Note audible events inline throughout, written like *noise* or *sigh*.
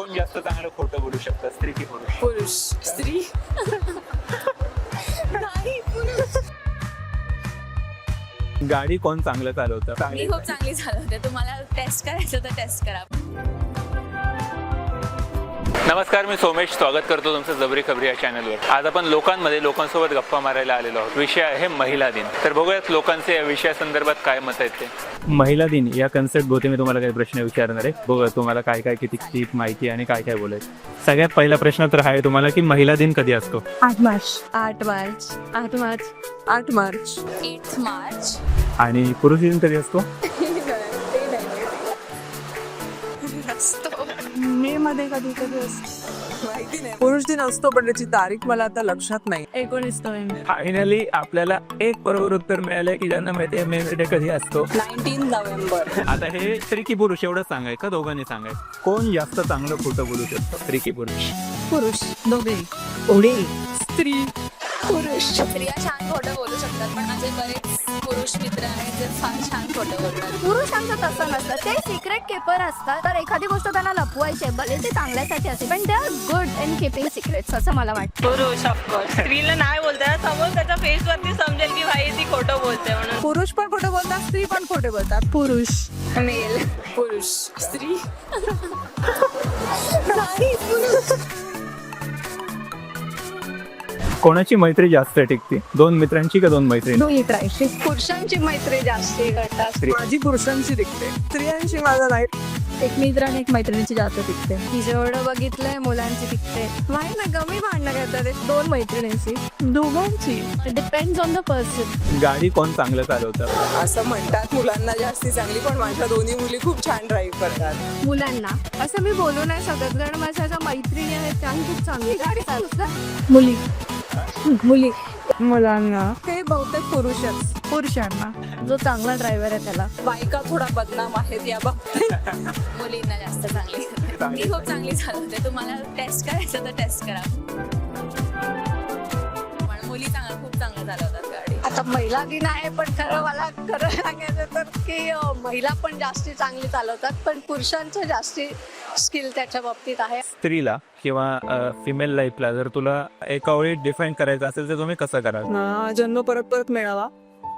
कोण जास्त चांगलं खोटं बोलू शकतं? स्त्री की पुरुष? पुरुष. स्त्री? नाही पुरुष. गाडी कोण चांगलं चालवतं? मी चांगली खूप चांगली चालवते. तुम्हाला टेस्ट करायचं तर टेस्ट करा. नमस्कार मी सोमेश. स्वागत करतो तुमचं जबरी खबरी या चॅनलवर आज आपण लोकांमध्ये लोकांसोबत गप्पा मारायला आलेलो आहोत. विषय आहे महिला दिन. तर बघूयात लोकांचे या विषयासंदर्भात काय मत आहेत ते. महिला दिन या कन्सेप्ट भोवती मी तुम्हाला काही प्रश्न विचारणार आहे. बघूया तुम्हाला काय काय किती किती माहिती आणि काय काय बोलायचं सगळ्यात पहिला प्रश्न तर आहे तुम्हाला की महिला दिन कधी असतो? आठ मार्च. आठ मार्च. आठ मार्च. आठ मार्च. एट मार्च. आणि पुरुष दिन कधी असतो? मध्ये कधी कधी असतो. माहिती नाही. पुरुष दिन असतो पण त्याची तारीख मला आता लक्षात नाही. एकोणीस नोव्हेंबर फायनली आपल्याला एक बरोबर उत्तर मिळालंय की ज्यांना माहिती आहे मे डे कधी असतो. Nineteen November. आता हे स्त्री की पुरुष एवढं सांगाय का? दोघांनी सांगाय. कोण जास्त चांगलं खोटं बोलू शकतो? स्त्री की पुरुष. पुरुष दोघे. पुढे स्त्री. पुरुष. स्त्रिया छान खोटं बोलू शकतात पण माझे बरेच पुरुष मित्र आहेत जे फार छान खोटं बोलतात पुरुषांचं तसं नसतं. ते सिक्रेट केपर असतात. तर एखादी गोष्ट त्यांना लपवायची आहे भले ते चांगल्यासाठी असेल पण they are good in keeping secrets असं मला वाटतं. पुरुष ऑफकोर्स स्त्रीला नाही बोलता समोर त्याच्या फेस वरती समजेल की भाई ती खोटं बोलते म्हणून. पुरुष पण खोटं बोलतात स्त्री पण खोटे बोलतात. पुरुष. मेल. पुरुष. स्त्री. *laughs* कोणाची मैत्री जास्त टिकते? दोन मित्रांची का दोन मैत्रिणी? दोन मित्रांशी पुरुषांची मैत्री जास्ती करतात. माझी पुरुषांची दिसते स्त्रियांशी माझा नाही. एक मित्र आणि एक मैत्रिणीची जास्त टिकते. की जेवढं बघितलंय मुलांची टिकते. माहीत ना कमी भांडणं करतात एक दोन मैत्रिणींची. दोघांची. डिपेंड्स ऑन द पर्सन गाडी कोण चांगलं चालवतं? असं म्हणतात मुलांना जास्ती चांगली पण माझ्या दोन्ही मुली खूप छान ड्राईव्ह करतात. मुलांना. असं मी बोलू नाही शकत कारण माझ्या ज्या मैत्रिणी आहेत त्या खूप चांगली गाडी चालवतात. मुली. मुली. मुलांना. हे बहुतेक पुरुषच. पुरुषांना. जो चांगला ड्रायव्हर आहे त्याला. बायका थोडा बदनाम आहेत या बाबतीत. *laughs* मुलींना जास्त चांगली. मी खूप चांगली चालवते. तुम्हाला टेस्ट करायचं तर टेस्ट करा. पण मुली चांगलं खूप चांगलं चालवतात गाडी. आता महिला दिन आहे पण खरं मला खरं सांगायचं तर की अं, महिला पण जास्ती चांगली चालवतात पण पुरुषांचं जास्ती स्किल त्याच्या बाबतीत आहे? स्त्रीला किंवा फिमेल लाईफला जर तुला एका वेळी डिफाईन करायचं असेल तर तुम्ही कसं कराल? ना, जन्म परत परत मिळावा.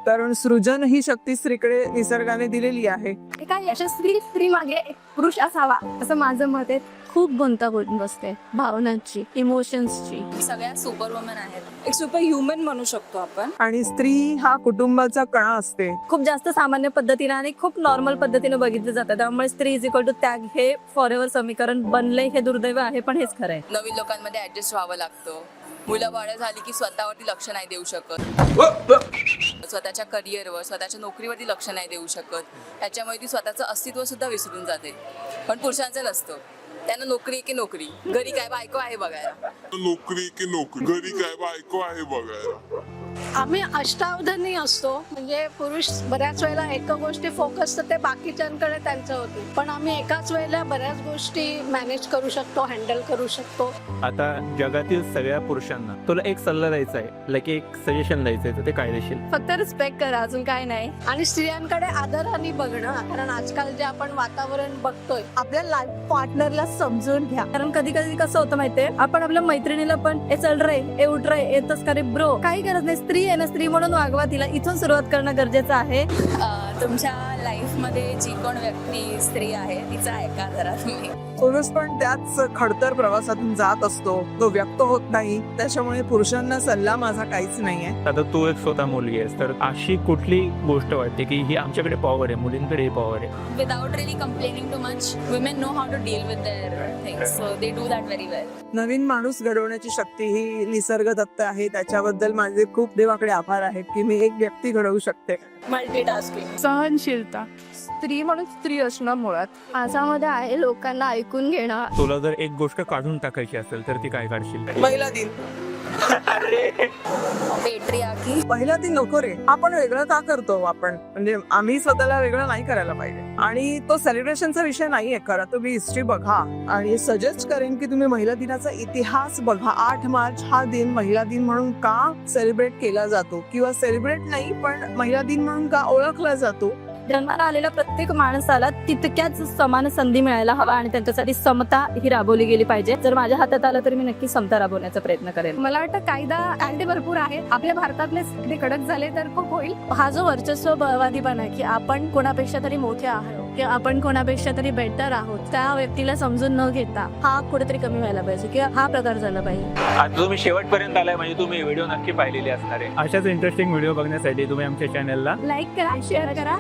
कारण सृजन ही शक्ती स्त्रीकडे निसर्गाने दिलेली आहे. एका यशस्वी स्त्री मागे एक पुरुष असावा असं माझं मत आहे. खूप गुंतागुंत बसते भावनांची इमोशन्सची सगळ्या सुपर वुमन आहेत. एक सुपर ह्युमन म्हणू शकतो आपण. आणि स्त्री हा कुटुंबाचा कणा असते. खूप जास्त सामान्य पद्धतीने आणि खूप नॉर्मल पद्धतीने बघितलं जातं. त्यामुळे स्त्री इज इक्वल टू त्याग हे फॉर एव्हर समीकरण बनलंय हे दुर्दैव आहे पण हेच खरं आहे. नवीन लोकांमध्ये ऍडजस्ट व्हावं लागतं. मुलं बाळ झाली की स्वतःवरती लक्ष नाही देऊ शकत. स्वतःच्या करिअरवर स्वतःच्या नोकरीवरती लक्ष नाही देऊ शकत. त्याच्यामुळे ती स्वतःचं अस्तित्व सुद्धा विसरून जाते. पण पुरुषांचं नसतं. त्यांना नोकरी की नोकरी. घरी काय बायको आहे बघायला. नोकरी की नोकरी. घरी काय बायको आहे बघायला. आम्ही अष्टावधानी असतो. म्हणजे पुरुष बऱ्याच वेळेला एका गोष्टी फोकस तर ते बाकीच्यांकडे त्यांचं होते. पण आम्ही एकाच वेळेला बऱ्याच गोष्टी मॅनेज करू शकतो हँडल करू शकतो. आता जगातील सगळ्या पुरुषांना तुला एक सल्ला द्यायचा आहे. लाईक एक सजेशन द्यायचं आहे तर ते काय देशील फक्त रिस्पेक्ट करा अजून काय नाही. आणि स्त्रियांकडे आदराने बघणं कारण आजकाल जे आपण वातावरण बघतोय आपल्या लाईफ पार्टनरला समजून घ्या. कारण कधी कधी कसं होतं माहितीये? आपण आपल्या मैत्रिणीला पण ए चल रे ए उठ रे येतच का रे ब्रो. काही गरज नाही. स्त्री आहे ना स्त्री म्हणून वागवा तिला इथून सुरुवात करणं गरजेचं आहे. तुमच्या लाईफमध्ये जी कोण व्यक्ती स्त्री आहे तिचा ऐका जरा तुम्ही. पुरुष पण त्याच खडतर प्रवासातून जात असतो. तो व्यक्त होत नाही. त्याच्यामुळे पुरुषांना सल्ला माझा काहीच नाहीये. आता तू एक स्वतः मुलगी आहेस तर अशी कुठली गोष्ट वाटते की ही आमच्याकडे पॉवर आहे मुलींकडे पॉवर आहे? Without really complaining too much women know how to deal with their things so they do that very well नवीन माणूस घडवण्याची शक्ती ही निसर्ग दत्त आहे. त्याच्याबद्दल माझे खूप देवाकडे आभार आहेत की मी एक व्यक्ती घडवू शकते. मल्टीटास्किंग सहनशीलता. स्त्री म्हणून स्त्री असणं मुळात माझ्यामध्ये आहे लोकांना ऐकून घेणं तुला जर एक गोष्ट काढून टाकायची असेल तर ती काय काढशील? महिला दिन. पेट्रियाकी. पहिला दिन नको रे. आपण वेगळं का करतो आपण? म्हणजे आम्ही स्वतःला वेगळं नाही करायला पाहिजे. आणि तो सेलिब्रेशनचा विषय नाहीये खरा. तुम्ही हिस्ट्री बघा. आणि सजेस्ट करेन की तुम्ही महिला दिनाचा इतिहास बघा. आठ मार्च हा दिन महिला दिन म्हणून का सेलिब्रेट केला जातो? किंवा सेलिब्रेट नाही पण महिला दिन म्हणून का ओळखला जातो? जन्माला आलेल्या प्रत्येक माणसाला तितक्याच समान संधी मिळायला हवा आणि त्यांच्यासाठी समता ही राबवली गेली पाहिजे. जर माझ्या हातात आलं तर मी नक्की समता राबवण्याचा प्रयत्न करेन. मला वाटतं कायदा कायदे भरपूर आहे. आपल्या भारतातले कायदे कडक झाले तर खूप होईल. हा जो वर्चस्ववादीपणा आहे की आपण कोणापेक्षा तरी मोठे आहोत. किंवा आपण कोणापेक्षा तरी बेटर आहोत. त्या व्यक्तीला समजून न घेता हा कुठेतरी कमी व्हायला पाहिजे किंवा हा प्रकार झाला पाहिजे. आता तुम्ही शेवटपर्यंत आलाय म्हणजे तुम्ही व्हिडिओ नक्की पाहिलेली असणार आहे. अशाच इंटरेस्टिंग व्हिडिओ बघण्यासाठी तुम्ही आमच्या चॅनलला लाईक करा शेअर करा.